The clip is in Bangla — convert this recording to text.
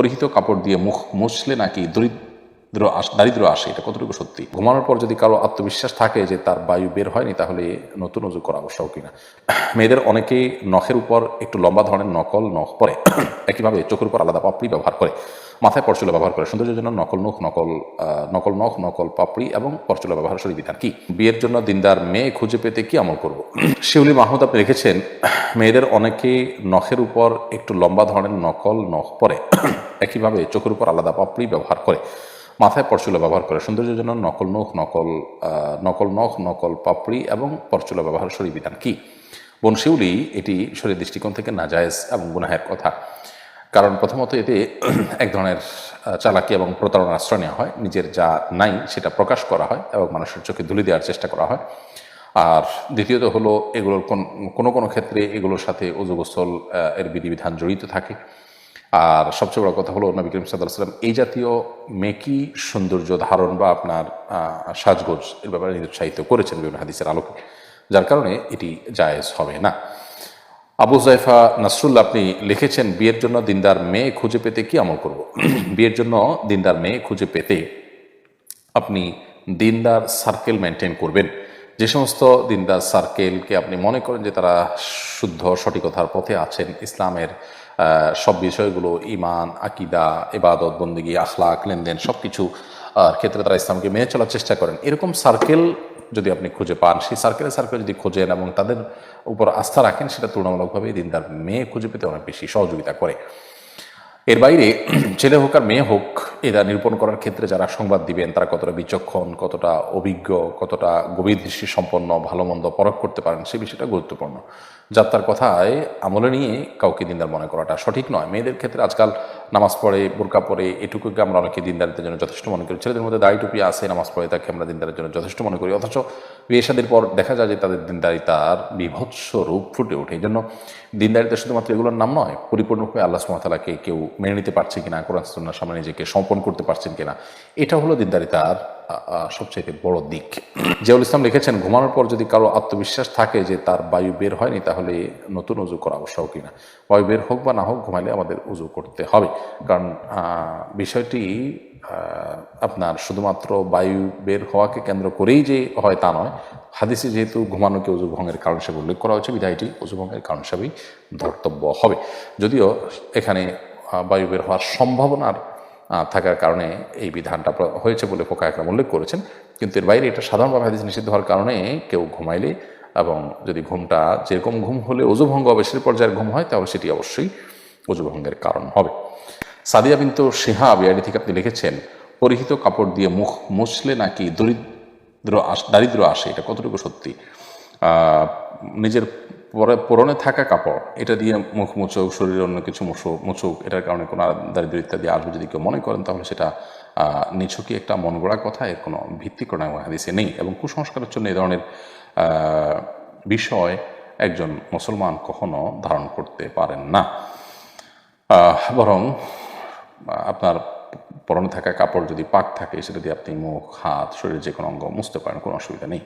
পরিহিত কাপড় দিয়ে মুখ মুছলে নাকি দরিদ্র দারিদ্র আসে এটা কতটুকু সত্যি? ঘুমানোর পর যদি কারও আত্মবিশ্বাস থাকে যে তার বায়ু বের হয়নি, তাহলে নতুন উজু করা আবশ্যক কিনা? মেয়েদের অনেকেই নখের উপর একটু লম্বা ধরনের নকল নখ পরে, একইভাবে চোখের উপর আলাদা পাপড়ি ব্যবহার করে, মাথায় পরচুলা ব্যবহার করে। সৌন্দর্যের জন্য নকল নখ, নকল নকল নখ, নকল পাপড়ি এবং পরচুলা ব্যবহার সরি বিধান কি? বিয়ের জন্য দিনদার মেয়ে খুঁজে পেতে কি আমল করব? শিউলি মাহমুদ আপনি রেখেছেন, মেয়েদের অনেকে নখের উপর একটু লম্বা ধরনের নকল নখ পরে, একইভাবে চোখের উপর আলাদা পাপড়ি ব্যবহার করে। মাথায় পরচুলা ব্যবহার করে। সৌন্দর্যের জন্য নকল নখ, নকল নকল নখ, নকল পাপড়ি এবং পরচুলা ব্যবহার সরি বিধান কি? বনশিউলি এটি শরীর দৃষ্টিকোণ থেকে নাজায়েজ এবং গুনাহের কথা। কারণ প্রথমত এতে এক ধরনের চালাকি এবং প্রতারণার আশ্রয় নেওয়া হয়। নিজের যা নাই সেটা প্রকাশ করা হয় এবং মানুষের চোখে ধুলি দেওয়ার চেষ্টা করা হয়। আর দ্বিতীয়ত হলো এগুলোর কোন, কোনো কোনো ক্ষেত্রে এগুলোর সাথে অজু এর বিধিবিধান জড়িত থাকে। আর সবচেয়ে বড় কথা হলো নবী করিম সাল্লাম এই জাতীয় মেকি সৌন্দর্য ধারণ বা আপনার সাজগোজ এর ব্যাপারে নিরুৎসাহিত করেছেন বিভিন্ন হাদিসের আলোকে, যার কারণে এটি জায়েজ হবে না। আবু জাইফা নাসরুল্লাহ আপনি লিখেছেন, বিয়ের জন্য দিনদার মেয়ে খুঁজে পেতে কি আমল করব? বিয়ের জন্য দিনদার মেয়ে খুঁজে পেতে আপনি দিনদার সার্কেল মেনটেন করবেন। যে সমস্ত দিনদার সার্কেলকে আপনি মনে করেন যে তারা শুদ্ধ সঠিকতার পথে আছেন, ইসলামের সব বিষয়গুলো ইমান আকিদা, ইবাদত, বন্দিগি, আখলাক, লেনদেন সব কিছু ক্ষেত্রে তারা ইসলামকে মেনে চলার চেষ্টা করেন। এরকম সার্কেল যদি আপনি খুঁজে পান, সেই সার্কেলের সার্কেল যদি খোঁজেন এবং তাদের উপর আস্থা রাখেন, সেটা তুলনামূলকভাবে দিনদার মেয়ে খুঁজে পেতে অনেক বেশি সহযোগিতা করে। এর বাইরে, ছেলে হোক আর মেয়ে হোক এরা নিরূপণ করার ক্ষেত্রে যারা সংবাদ দিবেন, তারা কতটা বিচক্ষণ, কতটা অভিজ্ঞ, কতটা গভীর দৃষ্টি সম্পন্ন ভালো মন্দ পরখ করতে পারেন, সে বিষয়টা গুরুত্বপূর্ণ। যাত্রার কথায় আমলে নিয়ে কাউকে দিনদার মনে করাটা সঠিক নয়। মেয়েদের ক্ষেত্রে আজকাল নামাজ পড়ে, বোরকা পড়ে এটুকুকে আমরা অনেকে দিনদারিত্বের জন্য যথেষ্ট মনে করি। ছেলেদের মধ্যে দাড়ি টুপি আছে, নামাজ পড়ে তাকে আমরা দিনদারের জন্য যথেষ্ট মনে করি। অথচ বিয়ে শাদীর পর দেখা যায় যে তাদের দিনদারিতার বিভৎস রূপ ফুটে ওঠে। এই জন্য দিনদারিতা শুধুমাত্র এগুলোর নাম নয়, পরিপূর্ণরূপে আল্লাহ সুমতালাকে কেউ মেনে নিতে পারছে কিনা, কোরআন সামনে নিজেকে সম্পন্ন করতে পারছেন কিনা, এটা হলো দিনদারিতার সবচেয়ে বড় দিক। জিয়াউল ইসলাম লিখেছেন, ঘুমানোর পর যদি কারও আত্মবিশ্বাস থাকে যে তার বায়ু বের হয়নি, তাহলে নতুন উজু করা আবশ্যক কিনা? বায়ু বের হোক বা না হোক, ঘুমাইলে আমাদের উজু করতে হবে। কারণ বিষয়টি আপনার শুধুমাত্র বায়ু বের হওয়াকে কেন্দ্র করেই যে হয় তা নয়, হাদিসে যেহেতু ঘুমানোকে উজু ভঙ্গের কারণ হিসেবে উল্লেখ করা হয়েছে, বিধায়টি উজু ভঙ্গের কারণ হিসেবেই ধর্তব্য হবে। যদিও এখানে বায়ু বের হওয়ার সম্ভাবনার থাকার কারণে এই বিধানটা হয়েছে বলে ফোকা একরাম উল্লেখ করেছেন। কিন্তু এর বাইরে এটা সাধারণভাবে হাদিস নিষিদ্ধ হওয়ার কারণে কেউ ঘুমাইলে এবং যদি ঘুমটা যেরকম ঘুম হলে ওজুভঙ্গ হবে সে পর্যায়ের ঘুম হয়, তাহলে সেটি অবশ্যই ওজুভঙ্গের কারণ হবে। সাদিয়া বিন্তু সিহা বিআইডি থেকে আপনি লিখেছেন, পরিহিত কাপড় দিয়ে মুখ মুছলে নাকি দরিদ্র দারিদ্র আসে? এটা কতটুকু সত্যি? নিজের পরনে থাকা কাপড়, এটা দিয়ে মুখ মুচুক, শরীরে অন্য কিছু মুছুক মুছুক এটার কারণে কোনো দারিদ্র ইত্যাদি আসবে যদি কেউ মনে করেন, তাহলে সেটা নিছকই একটা মন গড়া কথা, এর কোনো ভিত্তি কোনো হাদিসে নেই। এবং কুসংস্কারের জন্য এই ধরনের বিষয় একজন মুসলমান কখনো ধারণ করতে পারেন না। বরং আপনার পরনে থাকা কাপড় যদি পাক থাকে, সেটা দিয়ে আপনি মুখ, হাত, শরীরের যে কোনো অঙ্গ মুছতে পারেন, কোনো অসুবিধা নেই।